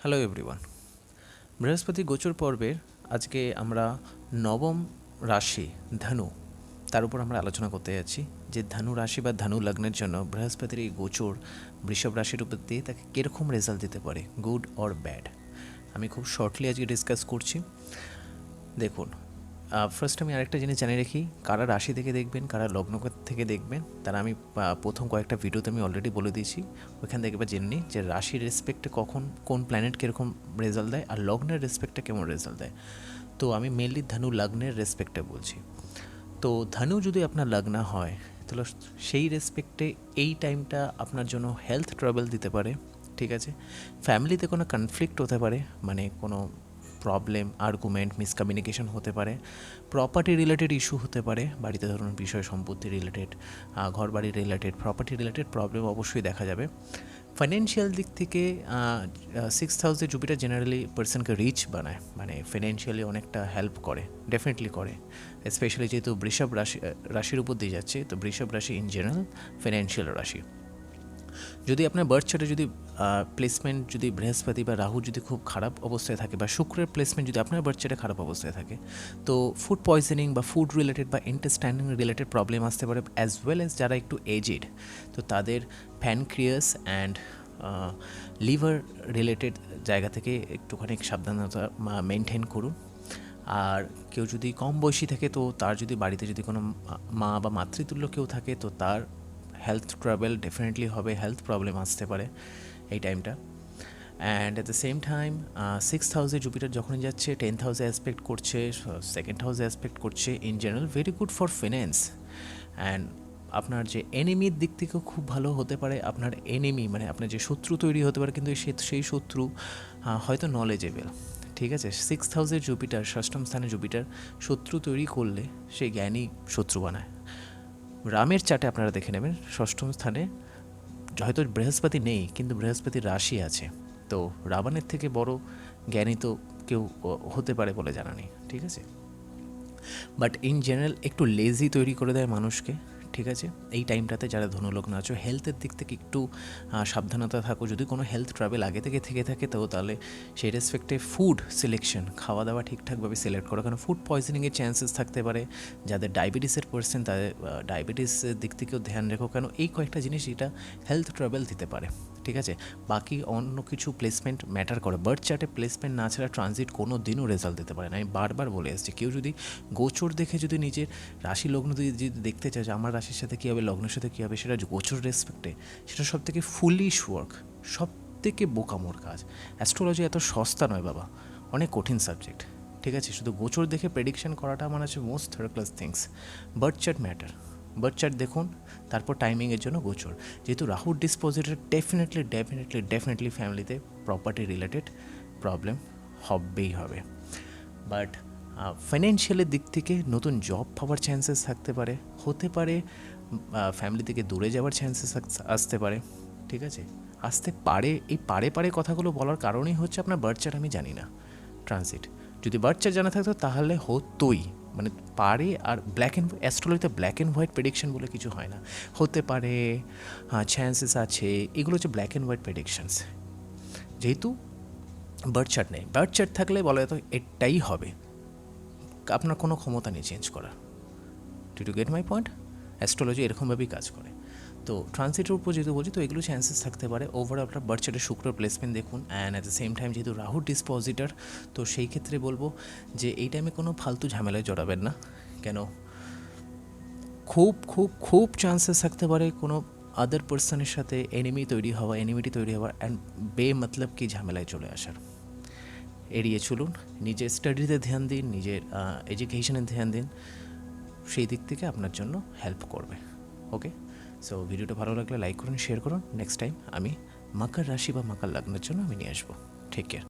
Hello everyone বৃহস্পতি গোচর পর্বের আজকে আমরা নবম রাশি ধনু, তার উপর আমরা আলোচনা করতে যাচ্ছি। যে ধনু রাশি বা ধনু লগ্নের জন্য বৃহস্পতির এই গোচর বৃষভ রাশির উপর দিয়ে তাকে কীরকম রেজাল্ট দিতে পারে গুড অর ব্যাড আমি খুব শর্টলি আজকে ডিসকাস করছি। দেখুন ফার্স্ট আমি আরেকটা জিনিস জানিয়ে রাখি, কারা রাশি থেকে দেখবেন, কারা লগ্ন থেকে দেখবেন, তারা আমি প্রথম কয়েকটা ভিডিওতে আমি অলরেডি বলে দিয়েছি। ওইখান থেকে এবার জেনে নিই যে রাশির রেসপেক্টে কখন, কোন প্ল্যানেট কীরকম রেজাল্ট দেয় আর লগ্নের রেসপেক্টে কেমন রেজাল্ট দেয়। তো আমি মেনলি ধনু লগ্নের রেসপেক্টে বলছি। তো ধনু যদি আপনার লগ্ন হয়, তাহলে সেই রেসপেক্টে এই টাইমটা আপনার জন্য হেলথ ট্রাবল দিতে পারে, ঠিক আছে? ফ্যামিলিতে কোনো কনফ্লিক্ট হতে পারে মানে কোনো প্রবলেম আর্গুমেন্ট মিসকমিউনিকেশন হতে পারে প্রপার্টি রিলেটেড ইস্যু হতে পারে, বাড়িতে ধরুন বিষয় সম্পত্তি রিলেটেড ঘর বাড়ি রিলেটেড প্রপার্টি রিলেটেড প্রবলেম অবশ্যই দেখা যাবে। ফাইন্যান্সিয়াল দিক থেকে সিক্স থাউজেন্ড জুপিটার জেনারেলি পার্সনকে রিচ বানায় মানে ফিনান্সিয়ালি অনেকটা হেল্প করে ডেফিনেটলি করে। স্পেশালি যেহেতু বৃষভ রাশি রাশির উপর দিয়ে যাচ্ছে, তো বৃষভ রাশি ইন জেনারেল ফিনান্সিয়াল রাশি। যদি আপনার বার্থ চার্টে যদি প্লেসমেন্ট যদি বৃহস্পতি বা রাহু যদি খুব খারাপ অবস্থায় থাকে বা শুক্রের প্লেসমেন্ট যদি আপনার বার্থ চার্টে খারাপ অবস্থায় থাকে, তো ফুড পয়জনিং বা ফুড রিলেটেড বা ইন্টারস্ট্যান্ডিং রিলেটেড প্রবলেম আসতে পারে অ্যাজ ওয়েল অ্যাজ যারা একটু এজেড তো তাদের প্যানক্রিয়াস অ্যান্ড লিভার রিলেটেড জায়গা থেকে একটুখানি সাবধানতা মেনটেন করুন। আর কেউ যদি কম বয়সী থাকে তো তার যদি বাড়িতে যদি কোনো মা- বা মাতৃতুল্য কেউ থাকে তো তার হেলথ ট্রাভেল ডেফিনেটলি হবে হেলথ প্রবলেম আসতে পারে এই টাইমটা and at the same time six হাউসে জুপিটার যখনই যাচ্ছে টেন্থ হাউসে অ্যাসপেক্ট করছে সেকেন্ড হাউসে অ্যাসপেক্ট করছে in general very good for finance and আপনার যে এনিমির দিক থেকেও খুব ভালো হতে পারে, আপনার এনিমি মানে আপনার যে শত্রু তৈরি হতে পারে, কিন্তু সেই শত্রু হয়তো নলেজেবেল ঠিক আছে? সিক্স হাউসের জুপিটার ষষ্ঠম স্থানে জুপিটার শত্রু তৈরি করলে সে জ্ঞানী শত্রু বানায়। রামের চাটে আপনারা দেখে নেবেন, ষষ্ঠম স্থানে। হয়তো বৃহস্পতি নেই, কিন্তু বৃহস্পতি রাশি আছে। তো রাবণের থেকে বড় জ্ঞানী তো কেউ হতে পারে বলে জানা নেই, ঠিক আছে? বাট ইন জেনারেল একটু লেজি তৈরি করে দেয় মানুষকে। ঠিক আছে? এই টাইমটাতে যারা ধনুলগ্ন আছো হেলথের দিক থেকে একটু সাবধানতা থাকো। যদি কোনো হেলথ ট্রাভেল আগে থেকে থেকে থাকে, তো তাহলে সেই রেসপেক্টে ফুড সিলেকশন খাওয়া দাওয়া ঠিকঠাকভাবে সিলেক্ট করো। কারণ ফুড পয়জনিংয়ের চান্সেস থাকতে পারে। যাদের ডায়াবেটিসের পার্সেন তাদের ডায়াবেটিসের দিক থেকেও ধ্যান রেখো। কেন? এই কয়েকটা জিনিস এটা হেলথ ট্রাভেল দিতে পারে। ঠিক আছে? বাকি অন্য কিছু প্লেসমেন্ট ম্যাটার করে। বার্থ চার্টে প্লেসমেন্ট না ছাড়া ট্রানজিট কোনো দিনও রেজাল্ট দিতে পারে না। আমি বারবার বলে এসেছি, কেউ যদি গোচর দেখে যদি নিজের রাশি লগ্ন যদি দেখতে চায় যে আমার রাশির সাথে কী হবে, লগ্নের সাথে কী হবে, সেটা গোচর রেসপেক্টে সেটা সব থেকে ফুলিশ ওয়ার্ক সব থেকে বোকামোর কাজ। অ্যাস্ট্রোলজি এত সস্তা নয় বাবা, অনেক কঠিন সাবজেক্ট ঠিক আছে? শুধু গোচর দেখে প্রেডিকশন করাটা আমার হচ্ছে most third class things birth chart matter birth chart দেখুন, তারপর টাইমিংয়ের জন্য গোচর। যেহেতু রাহুর ডিসপোজিটের ডেফিনেটলি ডেফিনেটলি ডেফিনেটলি ফ্যামিলিতে প্রপার্টি রিলেটেড প্রবলেম হবেই হবে। বাট ফাইন্যান্সিয়ালের দিক থেকে নতুন জব পাওয়ার চান্সেস থাকতে পারে, হতে পারে ফ্যামিলি থেকে দূরে যাওয়ার চান্সেস আসতে পারে, ঠিক আছে? আসতে পারে, এই পারে পারে কথাগুলো বলার কারণেই হচ্ছে আপনার বার্থ চার্ট আমি জানি না। ট্রানজিট যদি বার্থ চার্ট জানা থাকতো তাহলে হতোই। মানে পারে আর ব্ল্যাক অ্যান্ড অ্যাস্ট্রোলজিতে ব্ল্যাক অ্যান্ড হোয়াইট প্রেডিকশন বলে কিছু হয় না। হতে পারে হ্যাঁ চান্সেস আছে, এগুলো হচ্ছে ব্ল্যাক অ্যান্ড হোয়াইট প্রেডিকশনস যেহেতু বার্থ চার্ট নেই। বার্থ চার্ট থাকলে বলা যেত এটাই হবে। আপনার কোনো ক্ষমতা নেই চেঞ্জ করার। To to get my point astrology এরকমভাবেই কাজ করে। তো ট্রানজিটের উপর যেহেতু বলছি, তো এগুলো চান্সেস থাকতে পারে। ওভারঅল আপনার বার্থ চার্টের শুক্র প্লেসমেন্ট দেখুন and at the same time যেহেতু রাহুর ডিসপোজিটার তো সেই ক্ষেত্রে বলব যে এই টাইমে কোনো ফালতু ঝামেলায় জড়াবেন না। কেন? খুব খুব খুব চান্সেস থাকতে পারে কোনো আদার পার্সনের সাথে এনিমি তৈরি হওয়া এনিমিটি তৈরি হওয়া অ্যান্ড বে মতলব কি ঝামেলায় চলে আসার। এড়িয়ে চলুন নিজের স্টাডিতে ধ্যান দিন নিজের এডুকেশনে ধ্যান দিন, সেই দিক থেকে আপনার জন্য হেল্প করবে। ওকে সো ভিডিওটা ভালো লাগলে লাইক করুন শেয়ার করুন. নেক্সট টাইম আমি মাকার রাশি বা মাকার লাগ্নের জন্য আমি নিয়ে আসব। ঠিক কেয়ার